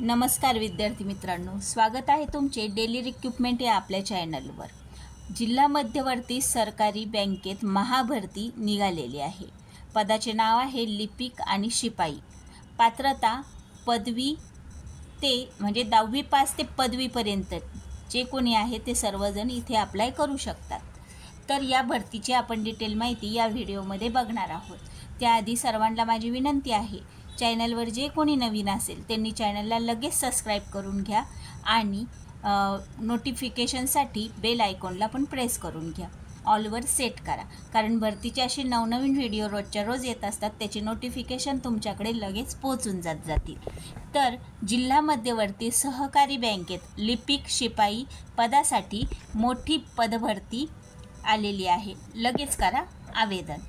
नमस्कार विद्यार्थी मित्रांनो स्वागत आहे तुमचे डेली रिक्रुटमेंट या आपल्या चॅनलवर जिल्हा मध्यवर्ती सरकारी बँकेत महाभरती निघालेली आहे. पदाचे नाव आहे लिपिक आणि शिपाई. पात्रता पदवी ते म्हणजे दहावी पास ते पदवीपर्यंत जे कोणी आहे ते सर्वजण इथे अप्लाय करू शकतात. तर या भरतीची आपण डिटेल माहिती या व्हिडिओमध्ये बघणार आहोत. त्याआधी सर्वांना माझी विनंती आहे चॅनलवर जे कोणी नवीन असेल त्यांनी चॅनलला लगेच सबस्क्राईब करून घ्या आणि नोटिफिकेशनसाठी बेल आयकॉनला पण प्रेस करून घ्या. ऑलवर सेट करा. कारण भरतीचे असे नवनवीन व्हिडिओ रोजच्या रोज येत असतात त्याचे नोटिफिकेशन तुमच्याकडे लगेच पोहोचून जात जातील. तर जिल्हा मध्यवर्ती सहकारी बँकेत लिपिक शिपाई पदासाठी मोठी पदभरती आलेली आहे. लगेच करा आवेदन.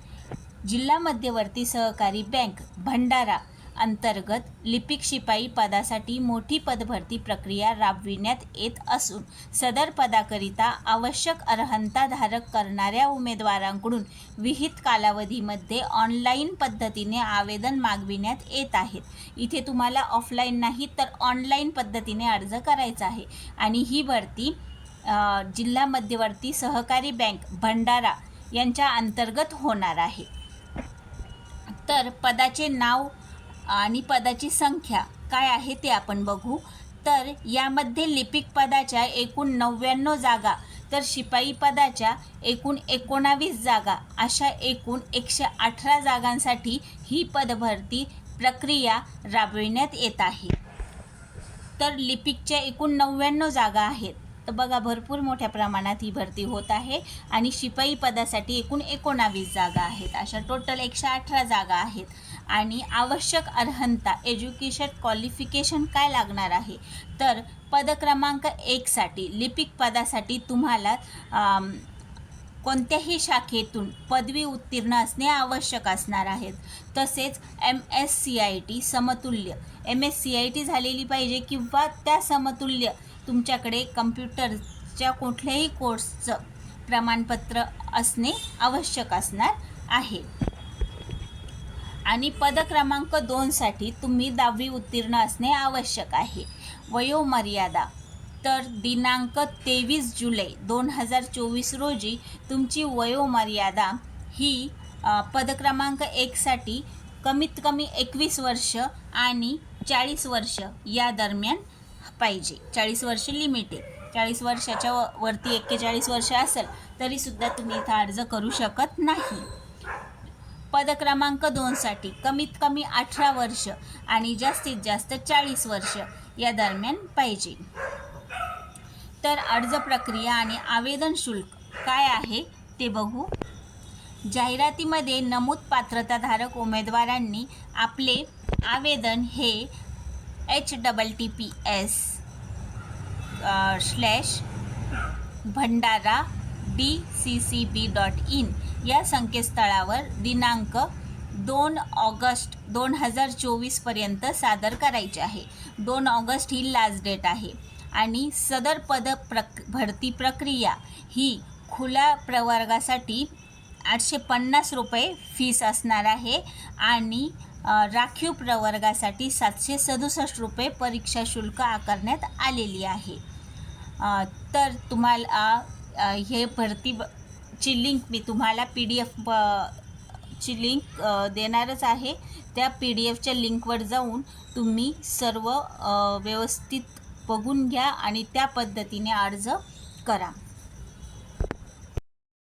जिल्हा मध्यवर्ती सहकारी बँक भंडारा अंतर्गत लिपिक शिपाई पदासाठी मोठी पदभरती प्रक्रिया राबविण्यात येत असून सदर पदाकरिता आवश्यक अर्हंताधारक करणाऱ्या उमेदवारांकडून विहित कालावधीमध्ये ऑनलाईन पद्धतीने आवेदन मागविण्यात येत आहेत. इथे तुम्हाला ऑफलाईन नाही तर ऑनलाईन पद्धतीने अर्ज करायचा आहे. आणि ही भरती जिल्हा मध्यवर्ती सहकारी बँक भंडारा यांच्या अंतर्गत होणार आहे. तर पदाचे नाव आणि पदाची संख्या काय आहे ते आपण बघू. तर यामध्ये लिपिक पदाच्या एकूण नव्याण्णव जागा तर शिपाई पदाच्या एकूण एकोणावीस जागा अशा एकूण एकशे अठरा जागांसाठी ही पदभरती प्रक्रिया राबविण्यात येत आहे. तर लिपिकच्या एकूण नव्याण्णव जागा आहेत. तर बघा भरपूर मोठ्या प्रमाणात ही भरती होत आहे आणि शिपाई पदासाठी एकूण एकोणावीस जागा आहेत. अशा टोटल एकशे अठरा जागा आहेत. आणि आवश्यक अर्हता एज्युकेशन क्वालिफिकेशन काय लागणार आहे? तर पदक्रमांक एकसाठी लिपिक पदासाठी तुम्हाला कोणत्याही शाखेतून पदवी उत्तीर्ण असणे आवश्यक असणार आहेत तसेच M S C I T समतुल्य M S C I T झालेली पाहिजे किंवा त्या समतुल्य तुमच्याकडे कम्प्युटरच्या कुठल्याही कोर्सचं प्रमाणपत्र असणे आवश्यक असणार आहे. आणि पदक्रमांक दोनसाठी तुम्ही दहावी उत्तीर्ण असणे आवश्यक आहे. वयोमर्यादा तर दिनांक तेवीस जुलै दोन हजार चोवीस रोजी तुमची वयोमर्यादा ही पदक्रमांक एकसाठी कमीत कमी एकवीस वर्ष आणि चाळीस वर्ष या दरम्यान पाहिजे. चाळीस वर्ष लिमिट आहे. चाळीस वर्षाच्या व- वरती एक्केचाळीस वर्ष असेल तरीसुद्धा तुम्ही इथं अर्ज करू शकत नाही. पद क्रमांक दोनसाठी कमीत कमी अठरा वर्ष आणि जास्तीत जास्त चाळीस वर्ष या दरम्यान पाहिजे. तर अर्ज प्रक्रिया आणि आवेदन शुल्क काय आहे ते बघू. जाहिरातीमध्ये नमूद पात्रताधारक उमेदवारांनी आपले आवेदन हे H double T P S slash Bhandara D C C B dot in या संकेतस्थळावर दिनांक दोन ऑगस्ट दोन हजार चोवीसपर्यंत सादर करायचे आहे. दोन ऑगस्ट ही लास्ट डेट आहे. आणि सदर पद प्रक भरती प्रक्रिया ही खुल्या प्रवर्गासाठी आठशे पन्नास रुपये फीस असणार आहे. आणि राखीव प्रवर्गासाठी सातशे सदुसष्ट रुपये परीक्षा शुल्क आकारण्यात आलेली आहे. तर तुम्हाला हे भरती ब- ची लिंक मी तुम्हाला पी डी एफ ची लिंक देणारच आहे. त्या पी डी एफच्या लिंकवर जाऊन तुम्ही सर्व व्यवस्थित बघून घ्या आणि त्या पद्धतीने अर्ज करा.